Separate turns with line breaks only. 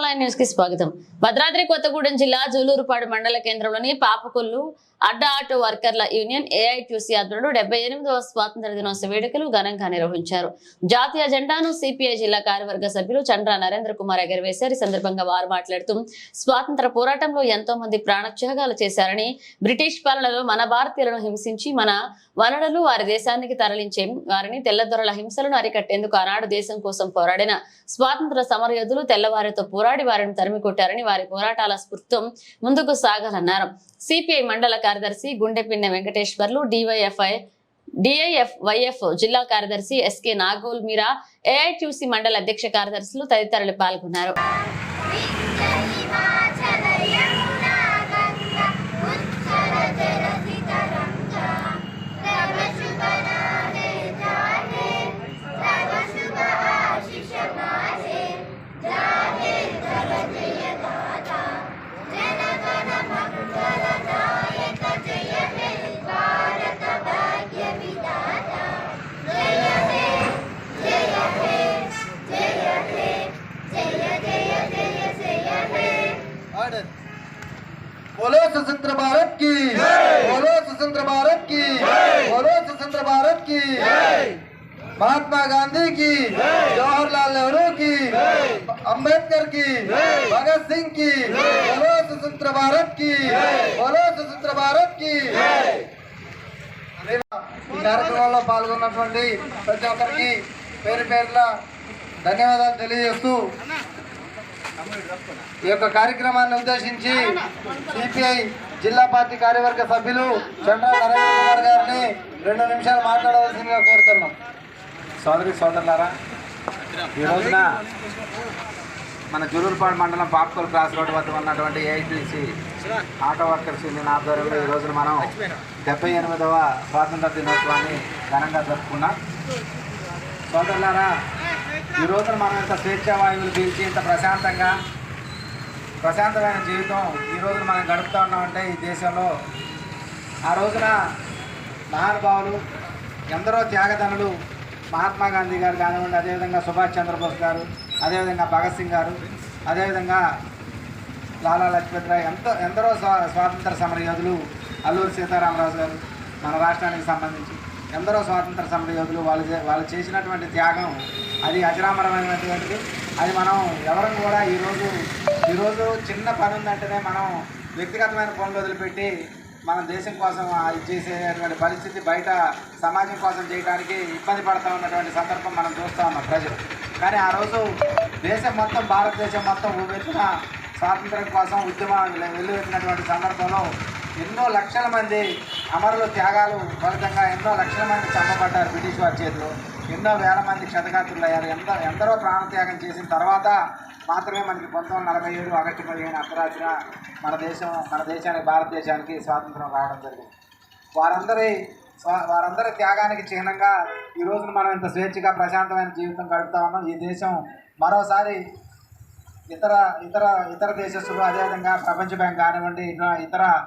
Online న్యూస్కి స్వాగతం. భద్రాద్రి కొత్తగూడెం జిల్లా జూలూరుపాడు మండల కేంద్రంలోని పాపకొల్లు అడ్డ ఆటో వర్కర్ల యూనియన్ ఏఐటీసీ ఆధ్వర్యంలో డెబ్బై ఎనిమిదవ స్వాతంత్ర దినోత్సవ వేడుకలు ఘనంగా నిర్వహించారు. జాతీయ జెండాను సిపిఐ జిల్లా కార్యవర్గ సభ్యులు చంద్ర నరేంద్ర కుమార్ ఎగరవేశారు. ఈ సందర్భంగా వారు మాట్లాడుతూ స్వాతంత్ర పోరాటంలో ఎంతో మంది ప్రాణత్యాగాలు చేశారని బ్రిటిష్ పాలనలో మన భారతీయులను హింసించి మన వనరులు వారి దేశానికి తరలించే వారిని తెల్లదొరల హింసలను అరికట్టేందుకు ఆనాడు దేశం కోసం పోరాడిన స్వాతంత్ర సమరయోధులు తెల్లవారితో పోరాడు వారిని తరిమి కొట్టారని వారి పోరాటాల స్ఫూర్తితో ముందుకు సాగాలన్నారు. సిపిఐ మండల కార్యదర్శి Gundepinne Venkateswarlu DYFI DIF YF జిల్లా కార్యదర్శి ఎస్కే నాగోల్ మీరా ఏఐటిసి మండల అధ్యక్ష కార్యదర్శులు తదితరులు పాల్గొన్నారు.
ऑर्डर बोलो स्वतंत्र भारत की बोलो स्वतंत्र भारत की बोलो स्वतंत्र भारत की महात्मा गांधी की जवाहरलाल नेहरू की अंबेडकर की भगत सिंह की बोलो स्वतंत्र भारत की बोलो स्वतंत्र भारत की ఈ కార్యక్రమంలో పాల్గొన్నటువంటి ప్రతి ఒక్కరికి పేరు పేరున ధన్యవాదాలు తెలియజేస్తూ ఈ యొక్క కార్యక్రమాన్ని ఉద్దేశించి సిపిఐ జిల్లా పార్టీ కార్యవర్గ సభ్యులు చంద్ర నరేంద్ర కుమార్ గారిని రెండు నిమిషాలు మాట్లాడవలసిందిగా కోరుతున్నాం.
సోదరి సోదరులారా ఈ రోజున మన జులూరుపాడు మండలం పాపకోల్ క్రాస్ రోడ్ వద్ద ఉన్నటువంటి ఏఐటీసీ ఆటో వర్కర్స్ యూనియన్ ఆధ్వర్యంలో ఈ రోజున మనం డెబ్బై ఎనిమిదవ స్వాతంత్ర దినోత్సవాన్ని ఘనంగా జరుపుకున్నాం. సోదరులారా ఈ రోజున మనం ఇంత స్వేచ్ఛా వాయువులు పీల్చి ఇంత ప్రశాంతంగా ప్రశాంతమైన జీవితం ఈ రోజున మనం గడుపుతూ ఉన్నామంటే ఈ దేశంలో ఆ రోజున మహానుభావులు ఎందరో త్యాగదనులు మహాత్మా గాంధీ గారు కానివ్వండి అదేవిధంగా సుభాష్ చంద్రబోస్ గారు అదేవిధంగా భగత్ సింగ్ గారు అదేవిధంగా లాలా లజపత్ రాయ్ ఎంతో ఎందరో స్వా స్వాతంత్ర సమర యోధులు అల్లూరి సీతారామరాజు గారు మన రాష్ట్రానికి సంబంధించి. ఎందరో స్వాతంత్ర సమర యోధులు వాళ్ళు చే- వాళ్ళు చేసినటువంటి త్యాగం అది అజరామరమైనటువంటిది. అది మనం ఎవరం కూడా ఈరోజు ఈరోజు చిన్న పని ఉందంటేనే మనం వ్యక్తిగతమైన పనులు వదిలిపెట్టి మన దేశం కోసం ఇది చేసేటువంటి పరిస్థితి బయట సమాజం కోసం చేయడానికి ఇబ్బంది పడుతూ ఉన్నటువంటి సందర్భం మనం చూస్తూ ఉన్నాం ప్రజలు. కానీ ఆ రోజు దేశం మొత్తం భారతదేశం మొత్తం ఊపెత్తిన స్వాతంత్రం కోసం ఉద్యమం వెల్లువెత్తినటువంటి సందర్భంలో ఎన్నో లక్షల మంది అమరుల త్యాగాలు ఫలితంగా ఎన్నో లక్షల మంది చంపబడ్డారు బ్రిటిష్ వారి చేతిలో. ఎన్నో వేల మంది క్షతగాత్రులయ్యారు. ఎంతో ఎందరో ప్రాణత్యాగం చేసిన తర్వాత మాత్రమే మనకి పంతొమ్మిది నలభై ఏడు ఆగస్టు పదిహేను అర్ధరాత్రిన మన దేశం మన దేశానికి భారతదేశానికి స్వాతంత్రం రావడం జరిగింది. వారందరి స్వా- వారందరి త్యాగానికి చిహ్నంగా ఈ రోజున మనం ఇంత స్వేచ్ఛగా ప్రశాంతమైన జీవితం గడుపుతా ఉన్నాం. ఈ దేశం మరోసారి ఇతర ఇతర ఇతర దేశస్తులు అదేవిధంగా ప్రపంచ బ్యాంక్ కానివ్వండి ఇతర